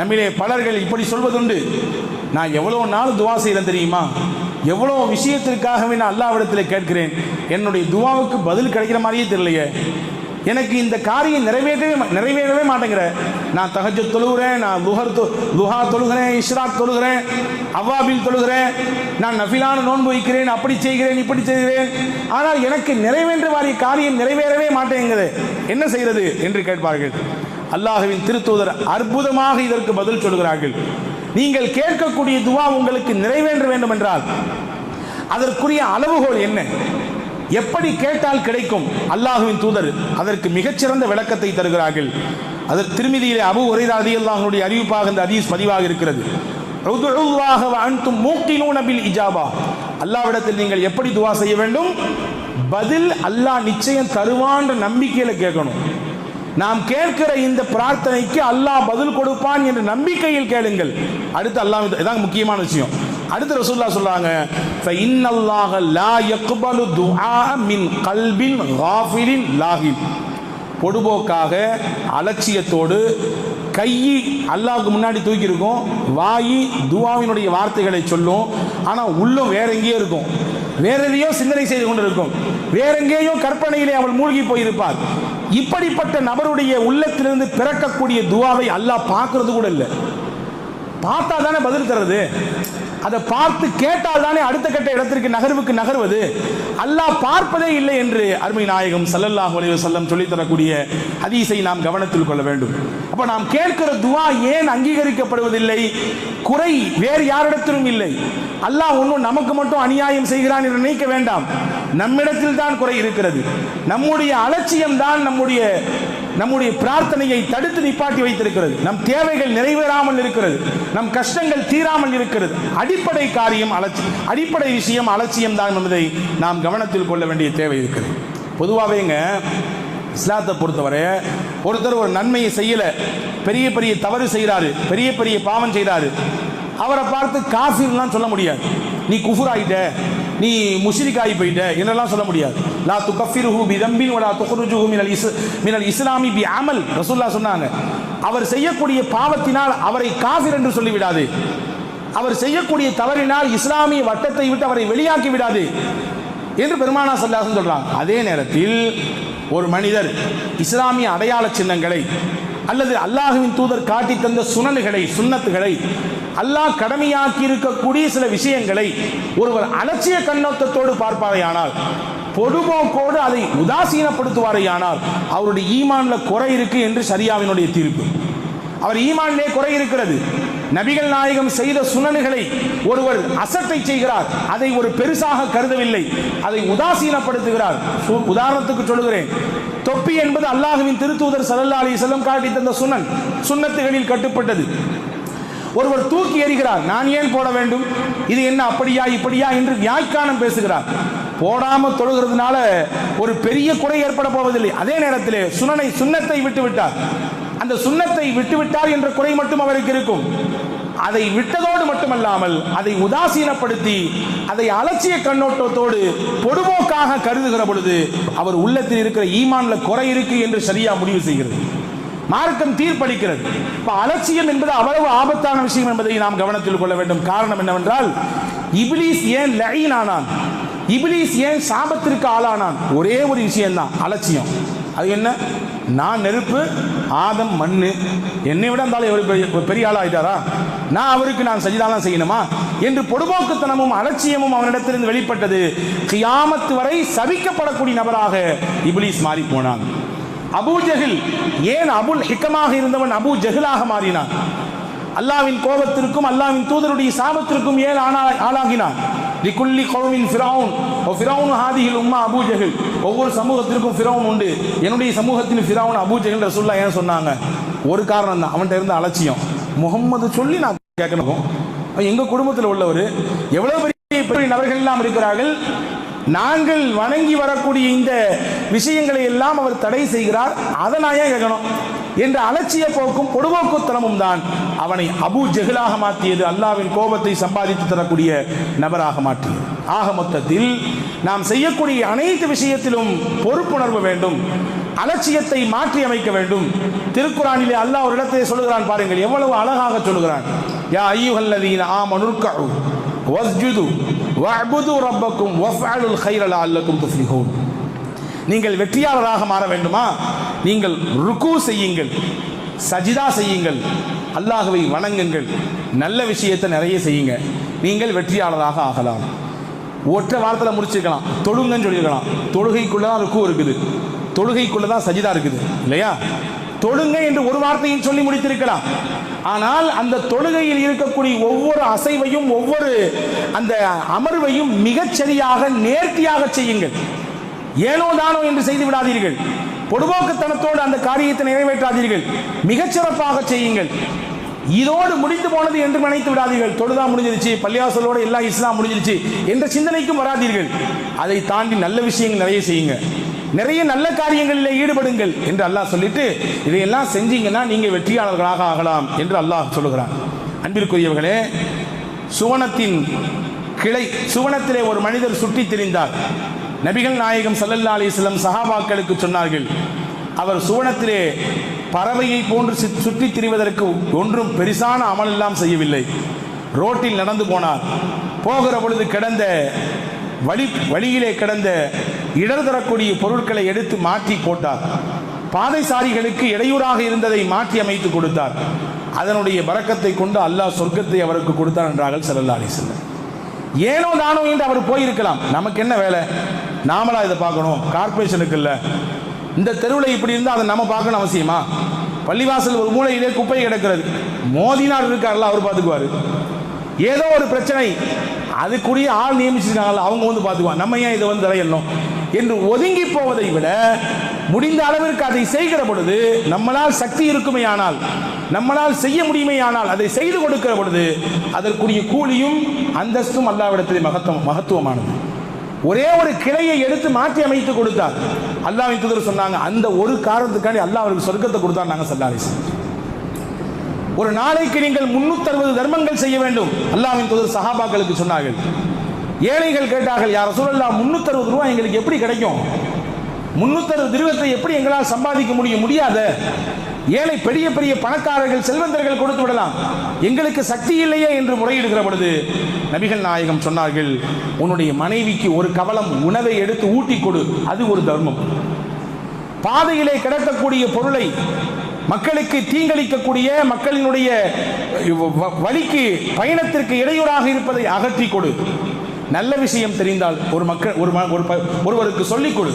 நம்மிலே பலர்கள் இப்படி சொல்வதுண்டு. நான் எவ்வளோ நாள் துவா செய்கிறேன் தெரியுமா? எவ்வளோ விஷயத்திற்காகவே நான் அல்லாவிடத்தில் கேட்கிறேன். என்னுடைய துவாவுக்கு பதில் கிடைக்கிற மாதிரியே தெரியலையே. எனக்கு இந்த காரியம் நிறைவேற்றவே மா- நிறைவேறவே மாட்டேங்கிற. நான் தகஜ தொழுகிறேன் நான் லுஹர் தொ லுஹா தொழுகிறேன் இஷ்ராக் தொழுகிறேன் அவ்வாபில் தொழுகிறேன் நான் நஃபிலான நோன்பு வைக்கிறேன் அப்படி செய்கிறேன் இப்படி செய்கிறேன். ஆனால் எனக்கு நிறைவேற்ற வாரிய காரியம் நிறைவேறவே மாட்டேங்குது. என்ன செய்கிறது? என்று கேட்பார்கள். அல்லாஹுவின் திருத்தூதர் அற்புதமாக இதற்கு பதில் சொல்கிறார்கள். நீங்கள் கேட்கக்கூடிய துவா உங்களுக்கு நிறைவேற்ற வேண்டும் என்றால் அதற்குரிய அளவுகோல் என்ன? எப்படி கேட்டால் கிடைக்கும்? அல்லாஹுவின் தூதர் அதற்கு மிகச்சிறந்த விளக்கத்தை தருகிறார்கள். அதற்கு திருமதியிலே அபு உரைதா அல்லாஹனுடைய அறிவிப்பாக இந்த அதீஸ் பதிவாக இருக்கிறது. உதுஉல்லாஹ இஜாபா. நீங்கள் எப்படி துவா செய்ய வேண்டும்? பதில் அல்லாஹ் நிச்சயம் தருவான்ற நம்பிக்கையில கேட்கணும். நாம் கேட்கிற இந்த பிரார்த்தனைக்கு அல்லாஹ் பதில் கொடுப்பான் என்ற நம்பிக்கையில் கேளுங்கள். அடுத்து அல்லாஹ் இதான் முக்கியமான விஷயம். அடுத்து ரசூல்லா சொல்றாங்க இன்னல்லாஹ லா யக்பலு துஆ மின் கல்பின் காஃபிலின் லாஹின் பொடுபோக்காக அலட்சியத்தோடு கையை அல்லாவுக்கு முன்னாடி தூக்கி இருக்கும் வாயி துவாவினுடைய வார்த்தைகளை சொல்லும் ஆனால் உள்ளம் வேற எங்கேயே இருக்கும். வேற எதையோ சிந்தனை செய்து கொண்டிருக்கும். வேறெங்கேயோ கற்பனையிலே அவள் மூழ்கி போயிருப்பார் இப்படிப்பட்ட நபருடைய உள்ளத்திலிருந்து பிறக்கக்கூடிய துவாவை அல்லாஹ் பார்க்கறது கூட இல்லை. பார்த்தா தானே பதில் தர்றது? அதை பார்த்து கேட்டால் தானே அடுத்த கட்ட இடத்திற்கு நகர்வுக்கு நகர்வது? அல்லாஹ் பார்ப்பதே இல்லை என்று அருமை நாயகம் சல்லல்லாஹ் அலைஹி செல்லம் சொல்லித் தரக்கூடிய ஹதீஸை நாம் கவனத்தில் கொள்ள வேண்டும். அப்ப நாம் கேட்கிற துவா ஏன் அங்கீகரிக்கப்படுவதில்லை? குறை வேறு யாரிடத்திலும் இல்லை. அல்லாஹ் ஒன்றும் நமக்கு மட்டும் அநியாயம் செய்கிறான் என்று நினைக்க வேண்டாம். நம்மிடத்தில் தான் குறை இருக்கிறது. நம்முடைய அலட்சியம் தான் நம்முடைய நம்முடைய பிரார்த்தனையை தடுத்து நிப்பாட்டி வைத்திருக்கிறது. நம் தேவைகள் நிறைவேறாமல் இருக்கிறது. நம் கஷ்டங்கள் தீராமல் இருக்கிறது. அடிப்படை காரியம் அலட்சி அடிப்படை விஷயம் அலட்சியம் தான் என்பதை நாம் கவனத்தில் கொள்ள வேண்டிய தேவை இருக்கிறது. பொதுவாகவேங்க இஸ்லாத்தை பொறுத்தவரை ஒருத்தர் ஒரு நன்மையை செய்யல பெரிய பெரிய தவறு செய்கிறாரு பெரிய பெரிய பாவம் செய்கிறாரு அவரை பார்த்து காஃபிர்லாம் சொல்ல முடியாது. நீ குஃபுர் நீ முஷ்ரிக் போயிட்ட. என்னெல்லாம் சொல்ல முடியாது. லா துகஃபிருஹு பிதம்பின் வலா துக்ருஜுஹு மினல் இஸ் மினல் இஸ்லாமி பி அமல் ரசூல்லா சொன்னாங்க. அவர் செய்யக்கூடிய பாவத்தினால் அவரை காஃபிர் என்று சொல்லிவிடாது. அவர் செய்யக்கூடிய தவறினால் இஸ்லாமிய வட்டத்தை விட்டு அவரை வெளியாக்கி விடாது என்று பெருமானா சல்லாசன் சொல்றாங்க. அதே நேரத்தில் ஒரு மனிதர் இஸ்லாமிய அடையாள சின்னங்களை அல்லது அல்லாஹுவின் தூதர் காட்டி தந்த சுனல்களை சுன்னத்துகளை அல்லாஹ் கடமையாக்கி இருக்கக்கூடிய சில விஷயங்களை ஒருவர் அலட்சிய கண்ணோட்டத்தோடு பார்ப்பாரையானால் பொதுபோக்கோடு அதை உதாசீனப்படுத்துவாரையானால் அவருடைய ஈமான்ல குறை இருக்கு என்று சரியாவினுடைய தீர்ப்பு. அவர் ஈமானிலே குறை இருக்கிறது. நபிகள் நாயகம் செய்த சுனனுகளை ஒருவர் அசட்டை செய்கிறார். அதை ஒரு பெருசாக கருதவில்லை. அதை உதாசீனப்படுத்துகிறார். உதாரணத்துக்கு சொல்லுகிறேன். தொப்பி என்பது அல்லாஹுவின் திருத்தூதர் ஸல்லல்லாஹு அலி செல்லம் காட்டி தந்த சுனன். சுன்னத்துகளில் கட்டுப்பட்டது. ஒருவர் தூக்கி எறிகிறார் நான் ஏன் போட வேண்டும்? இது என்ன அப்படியா இப்படியா என்று வியாய்க்கானம் பேசுகிறார். போடாம தொழுகிறதுனால ஒரு பெரிய குறை ஏற்பட போவதில்லை. அதே நேரத்தில் சுனனை சுன்னத்தை விட்டு விட்டார் அந்த சுண்ணத்தை விட்டு விட்டார் என்ற குறை மட்டும் அவருக்கு இருக்கும். அதை விட்டதோடு மட்டுமல்லாமல் அதை உதாசீனப்படுத்தி அதை அலட்சிய கண்ணோட்டத்தோடு பொடுமோக்காக கருதுகிற பொழுது அவர் உள்ளத்தில் இருக்கிற ஈமான்ல குறை இருக்கு என்று சரியா முடிவு செய்கிறது. மார்க்கம் தீர்ப்பளிக்கிறது. இப்போ அலட்சியம் என்பது அவ்வளவு ஆபத்தான விஷயம் என்பதை நாம் கவனத்தில் கொள்ள வேண்டும். காரணம் என்னவென்றால் இபிலிஸ் ஏன் லைன் ஆனான்? இபிலிஸ் ஏன் சாபத்திற்கு ஆளானான்? ஒரே ஒரு விஷயம்தான் அலட்சியம். அது என்ன? நான் நெருப்பு ஆதம் மண்ணு. என்னை விட இருந்தாலும் எவ்வளவு பெரிய பெரிய ஆளாயிட்டாரா நான் அவருக்கு நான் சஜிதாலாம் செய்யணுமா? என்று பொடுபோக்குத்தனமும் அலட்சியமும் அவனிடத்திலிருந்து வெளிப்பட்டது. கியாமத்து வரை சபிக்கப்படக்கூடிய நபராக இபிலிஸ் மாறி போனான் அபு ஜஹில் ஏன் அபுல் ஹிக்கமாக இருந்தவன் அபு ஜஹிலாக மாறினான்? அல்லாவின் கோபத்திற்கும் அல்லாவின் தூதருடைய சாபத்திற்கும் ஏன் ஆனா ஆளாகினான்? லிகுல்லி கௌமின் ஃபிரௌன். ஓ ஃபிரௌன் ஹாதிஹில் உம்மா அபு ஜஹில். ஒவ்வொரு சமூகத்திற்கும் ஃபிரௌன் உண்டு. என்னுடைய சமூகத்தின் ஃபிரௌன் அபூ ஜஹில் ரசூல்லா ஏன் சொன்னாங்க? ஒரு காரணம் தான் அவன்கிட்ட இருந்த அலட்சியம். முகம்மது சொல்லி நான் கேட்கணும். எங்கள் எங்க குடும்பத்தில் உள்ளவர் எவ்வளவு பெரிய பெரிய நபர்கள் எல்லாம் இருக்கிறார்கள்? நாங்கள் வணங்கி வரக்கூடிய இந்த விஷயங்களை எல்லாம் அவர் தடை செய்கிறார். அதை நான் ஏன் கேட்கணும்? என்ற அலட்சிய போக்கும் பொடுபோக்குத்தனமும் தான் அவனை அபு ஜெகிலாக மாற்றியது அல்லாவின் கோபத்தை சம்பாதித்து தரக்கூடிய நபராக மாற்றியது. ஆக மொத்தத்தில் நாம் செய்யக்கூடிய அனைத்து விஷயத்திலும் பொறுப்புணர்வு வேண்டும் அலட்சியத்தை மாற்றி அமைக்க வேண்டும். திருக்குறானிலே அல்லாஹ் ஒரு இடத்தை சொல்லுகிறான் பாருங்கள் எவ்வளவு அழகாக சொல்லுகிறான். யா ஐயுஹல்லதீன ஆமனுர்கஉ வஸ்ஜுது வஅபுது ரப்பக்கும் வஃஅலுல் கைர அல்லக்கும் துஃப்லிஹூன். நீங்கள் வெற்றியாளராக மாற வேண்டுமா? நீங்கள் ருக்கு செய்யுங்கள் சஜிதா செய்யுங்கள் அல்லாஹுவை வணங்குங்கள் நல்ல விஷயத்தை நிறைய செய்யுங்க. நீங்கள் வெற்றியாளராக ஆகலாம். ஒற்றை வாரத்தில் முடிச்சிருக்கலாம். தொழுங்கன்னு சொல்லியிருக்கலாம் தொழுகைக்குள்ளே தான் ருக்கு இருக்குது. தொழுகைக்குள்ளே தான் சஜிதா இருக்குது. இல்லையா? தொழுங்க என்று ஒரு வார்த்தையும் சொல்லி முடித்திருக்கலாம். ஆனால் அந்த தொழுகையில் இருக்கக்கூடிய ஒவ்வொரு அசைவையும் ஒவ்வொரு அந்த அமர்வையும் மிகச்சரியாக நேர்த்தியாக செய்யுங்கள். ஏனோ தானோ என்று செய்து விடாதீர்கள். பொதுபோக்குத்தனத்தோடு அந்த காரியத்தை நிறைவேற்றாதீர்கள். மிகச் சிறப்பாக செய்யுங்கள். இதோடு முடிந்து போனது என்று நினைத்து விடாதீர்கள். தொழுதா முடிஞ்சிருச்சு பள்ளியாசலோட எல்லாம் இஸ்லாம் முடிஞ்சிருச்சு என்ற சிந்தனைக்கும் வராதீர்கள். அதை தாண்டி நல்ல விஷயங்கள் நிறைய செய்யுங்க. நிறைய நல்ல காரியங்களில் ஈடுபடுங்கள் என்று அல்லாஹ் சொல்லிட்டு இதையெல்லாம் செஞ்சீங்கன்னா நீங்க வெற்றியாளர்களாக ஆகலாம் என்று அல்லாஹ் சொல்லுகிறான். அன்பிற்குரியவர்களே சுவனத்தின் கிளை சுவனத்திலே ஒரு மனிதர் சுட்டி திரிந்தார். நபிகள் நாயகம் சல்லல்லா அலிஸ்லம் சஹாபாக்களுக்கு சொன்னார்கள் அவர் சுவனத்திலே பறவையை போன்று சுற்றி திரிவதற்கு ஒன்றும் பெரிசான அமல் எல்லாம் செய்யவில்லை. ரோட்டில் நடந்து போனார். போகிற பொழுது கிடந்த வழி வழியிலே கிடந்த இடர் தரக்கூடிய பொருட்களை எடுத்து மாற்றி போட்டார். பாதைசாரிகளுக்கு இடையூறாக இருந்ததை மாற்றி அமைத்து கொடுத்தார். அதனுடைய பறக்கத்தை கொண்டு அல்லாஹ் சொர்க்கத்தை அவருக்கு கொடுத்தார் என்றார்கள் செல்லல்லா அலைஹி ஏனோ தானோ என்று அவர் போயிருக்கலாம். நமக்கு என்ன வேலை? நாமளா இதை பார்க்கணும். கார்பரேஷனுக்கு இல்லை. இந்த தெருவில் இப்படி இருந்தால் அதை நம்ம பார்க்கணும் அவசியமா? பள்ளிவாசல் ஒரு மூலையிலே குப்பை கிடக்கிறது. மோதினார் இருக்கார்ல அவர் பார்த்துக்குவார். ஏதோ ஒரு பிரச்சனை. அதுக்குரிய ஆள் நியமிச்சிருக்காங்கல்ல அவங்க வந்து பார்த்துக்குவாங்க. நம்ம ஏன் இதை வந்து தலையிடணும்? என்று ஒதுங்கி போவதை விட முடிந்த அளவிற்கு அதை செய்கிற பொழுது நம்மளால் சக்தி இருக்குமே ஆனால் நம்மளால் செய்ய முடியுமே ஆனால் அதை செய்து கொடுக்கிற பொழுது அதற்குரிய கூலியும் அந்தஸ்தும் அல்லாவிடத்திலே மகத்துவம் மகத்துவமானது. ஒரே ஒரு கிளையை எடுத்து மாற்றி அமைத்து கொடுத்தார். அல்லாவின் தூதர் சொன்னாங்க அந்த ஒரு காரணத்துக்காண்டி அல்லாஹ் அவருக்கு சொர்க்கத்தை கொடுத்தார் நாங்கள் சல்லாரிஸ் ஒரு நாளைக்கு நீங்கள் 360 தர்மங்கள் செய்ய வேண்டும் அல்லாஹ்வின் தூதர் சஹாபாக்களுக்கு சொன்னார்கள். ஏழைகள் கேட்டார்கள் யார் சொல்லலாம் 360 ரூபாய் எங்களுக்கு எப்படி கிடைக்கும்? 360 திருவத்தை எப்படி எங்களால் சம்பாதிக்க முடியும்? முடியாத. ஏழை பெரிய பெரிய பணக்காரர்கள் செல்வந்தர்கள் கொடுத்து விடலாம். எங்களுக்கு சக்தி இல்லையே என்று முறையிடுகிற பொழுது நபிகள் நாயகம் சொன்னார்கள் உன்னுடைய மனைவிக்கு ஒரு கவலம் உணவை எடுத்து ஊட்டி கொடு. அது ஒரு தர்மம். பாதையிலே கிடக்கக்கூடிய பொருளை மக்களுக்கு தீங்களிக்கக்கூடிய மக்களினுடைய வ- வழிக்கு பயணத்திற்கு இடையூறாக இருப்பதை அகற்றி கொடு. நல்ல விஷயம் தெரிந்தால் ஒரு மக்கள் ஒரு ம- ஒரு ப- ஒருவருக்கு சொல்லிக் கொடு.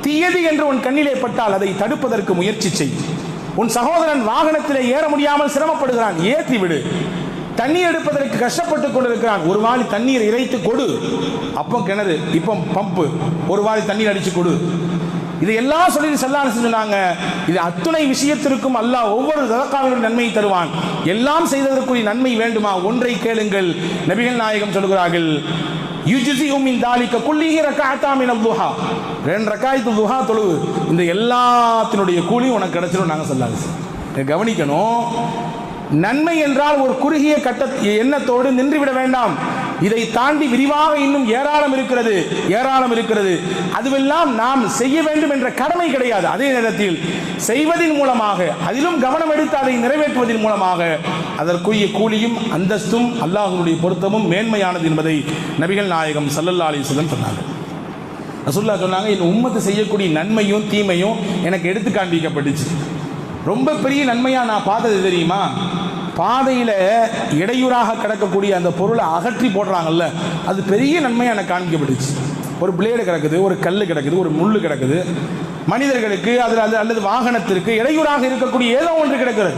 தீயது என்று உன் கண்ணிலே பட்டால் அதை தடுப்பதற்கு முயற்சி செய். உன் சகோதரன் வாகனத்திலே ஏற முடியாமல் சிரமப்படுகிறான் ஏற்றி விடு. தண்ணீர் எடுப்பதற்கு கஷ்டப்பட்டு கொண்டிருக்கிறான் ஒரு வாளி தண்ணீர் இறைத்து கொடு. அப்போ கிணறு இப்போ பம்பு ஒரு வாளி தண்ணீர் அடிச்சு கொடு. இது எல்லாம் சொல்லி செல்லான்னு சொன்னாங்க இது அத்துணை விஷயத்திற்கும் அல்லாஹ் ஒவ்வொரு ததக்காவிலும் நன்மையை தருவான். எல்லாம் செய்ததற்குரிய நன்மை வேண்டுமா? ஒன்றை கேளுங்கள். நபிகள் நாயகம் சொல்கிறார்கள் யுஜிசியும் இந்த தாலிக்க குள்ளிகி ரக்காத்தா மின் துஹா. ரெண்டு ரக்காயத்து துஹா தொழுவு. இந்த எல்லாத்தினுடைய கூலி உனக்கு கிடைச்சிடும் நாங்கள் சொல்லாங்க கவனிக்கணும். நன்மை என்றால் ஒரு குறுகிய கட்ட எண்ணத்தோடு நின்றுவிட வேண்டாம். இதை தாண்டி விரிவாக இன்னும் ஏராளம் இருக்கிறது ஏராளம் இருக்கிறது. அதுவெல்லாம் நாம் செய்ய வேண்டும் என்ற கடமை கிடையாது. அதே நேரத்தில் செய்வதின் மூலமாக அதிலும் கவனம் எடுத்து அதை நிறைவேற்றுவதன் மூலமாக அதற்குரிய கூலியும் அந்தஸ்தும் அல்லாஹனுடைய பொருத்தமும் மேன்மையானது என்பதை நபிகள் நாயகம் சல்லல்லா அலைஹி வஸல்லம் சொன்னார்கள் சொன்னாங்க என் உம்மத்து செய்யக்கூடிய நன்மையும் தீமையும் எனக்கு எடுத்து காண்பிக்கப்பட்டுச்சு. ரொம்ப பெரிய நன்மையாக நான் பார்த்தது தெரியுமா? பாதையில் இடையூறாக கிடக்கக்கூடிய அந்த பொருளை அகற்றி போடுறாங்கல்ல அது பெரிய நன்மையாக எனக்கு காண்பிக்கப்பட்டுச்சு. ஒரு பிளேடு கிடக்குது ஒரு கல் கிடக்குது ஒரு முள்ளு கிடக்குது. மனிதர்களுக்கு அதில் அது அல்லது வாகனத்திற்கு இடையூறாக இருக்கக்கூடிய ஏதோ ஒன்று கிடக்கிறது.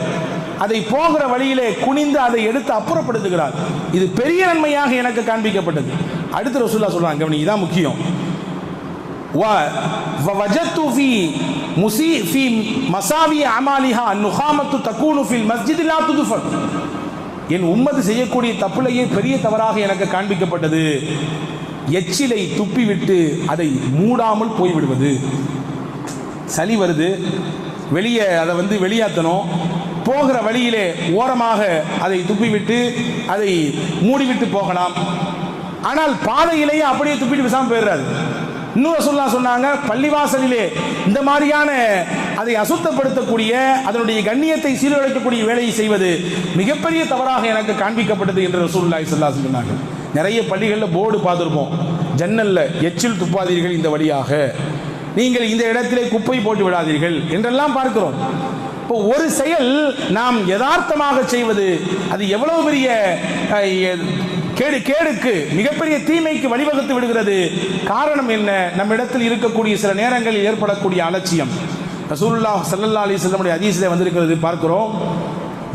அதை போகிற வழியிலே குனிந்து அதை எடுத்து அப்புறப்படுத்துகிறார். இது பெரிய நன்மையாக எனக்கு காண்பிக்கப்பட்டது. அடுத்து ரசூல்லா சொல்கிறாங்க கவனி இதான் முக்கியம். ووجدت في مسيء في مساوي أعمالها النخامة تكون في المسجد لا تدفن என் உம்மது செய்யக்கூடிய தப்புலையே பெரிய தவறாக எனக்கு காண்பிக்கப்பட்டது எச்சிலை துப்பிவிட்டு அதை மூடாமல் போய்விடுவது சளி வருது வெளியே அதை வந்து வெளியாத்தணும் போகிற வழியிலே ஓரமாக அதை துப்பிவிட்டு அதை மூடிவிட்டு போகலாம் ஆனால் பாதையிலேயே அப்படியே துப்பிட்டு பேசாம போயிடுறாரு இன்னொரு சொல்லா சொன்னாங்க பள்ளிவாசலிலே இந்த மாதிரியான அதை அசுத்தப்படுத்தக்கூடிய அதனுடைய கண்ணியத்தை சீரழிக்கக்கூடிய வேலையை செய்வது மிகப்பெரிய தவறாக எனக்கு காண்பிக்கப்பட்டது என்று ரசூல்லா ஸல்லல்லாஹு சொன்னாங்க. நிறைய பள்ளிகளில் போர்டு பார்த்துருப்போம். ஜன்னல்ல எச்சில் துப்பாதீர்கள் இந்த வழியாக. நீங்கள் இந்த இடத்திலே குப்பை போட்டு விடாதீர்கள் என்றெல்லாம் பார்க்கிறோம். இப்போ ஒரு செயல் நாம் யதார்த்தமாக செய்வது அது எவ்வளவு பெரிய கேடு கேடுக்கு மிகப்பெரிய தீமைக்கு வழிவகுத்து விடுகிறது. காரணம் என்ன? நம்ம இடத்தில் இருக்கக்கூடிய சில நேரங்களில் ஏற்படக்கூடிய அலட்சியம். ரசூல்லா ஸல்லல்லாஹு அலி செல்லமுடைய ஹதீஸிலே வந்திருக்கிறது பார்க்கிறோம்.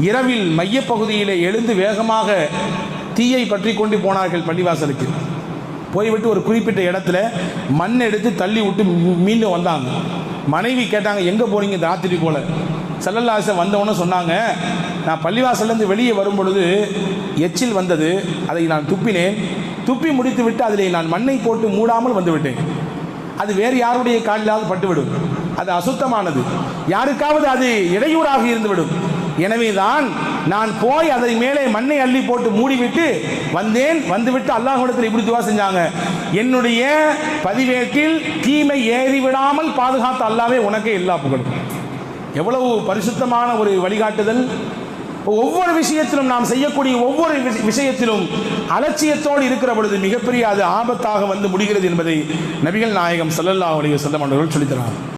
இரவில் மையப்பகுதியிலே எழுந்து வேகமாக தீயை பற்றி கொண்டு போனார்கள் பள்ளிவாசலுக்கு. போய்விட்டு ஒரு குறிப்பிட்ட இடத்துல மண் எடுத்து தள்ளி விட்டு மீண்டும் வந்தாங்க. மனைவி கேட்டாங்க எங்கே போறீங்க இந்த ராத்திரி போல? செல்லல்லாசம் வந்தவொன்னே சொன்னாங்க நான் பள்ளிவாசல்லேருந்து வெளியே வரும் பொழுது எச்சில் வந்தது அதை நான் துப்பினேன். துப்பி முடித்து விட்டு அதில் நான் மண்ணை போட்டு மூடாமல் வந்துவிட்டேன். அது வேறு யாருடைய காலிலாவது பட்டுவிடும். அது அசுத்தமானது. யாருக்காவது அது இடையூறாக இருந்துவிடும். எனவேதான் நான் போய் அதை மேலே மண்ணை அள்ளி போட்டு மூடிவிட்டு வந்தேன். வந்துவிட்டு அல்லாஹிடத்தில் இப்படி துவா செஞ்சாங்க. என்னுடைய பதிவேட்டில் தீமை ஏறி விடாமல் பாதுகாத்த அல்லாவே உனக்கே எல்லா புகழும். எவ்வளவு பரிசுத்தமான ஒரு வழிகாட்டுதல். ஒவ்வொரு விஷயத்திலும் நாம் செய்யக்கூடிய ஒவ்வொரு விஷயத்திலும் அலட்சியத்தோடு இருக்கிற பொழுது மிகப்பெரிய அது ஆபத்தாக வந்து முடிகிறது என்பதை நபிகள் நாயகம் ஸல்லல்லாஹு அலைஹி வஸல்லம் அவர்கள் சொல்லித்தராங்க.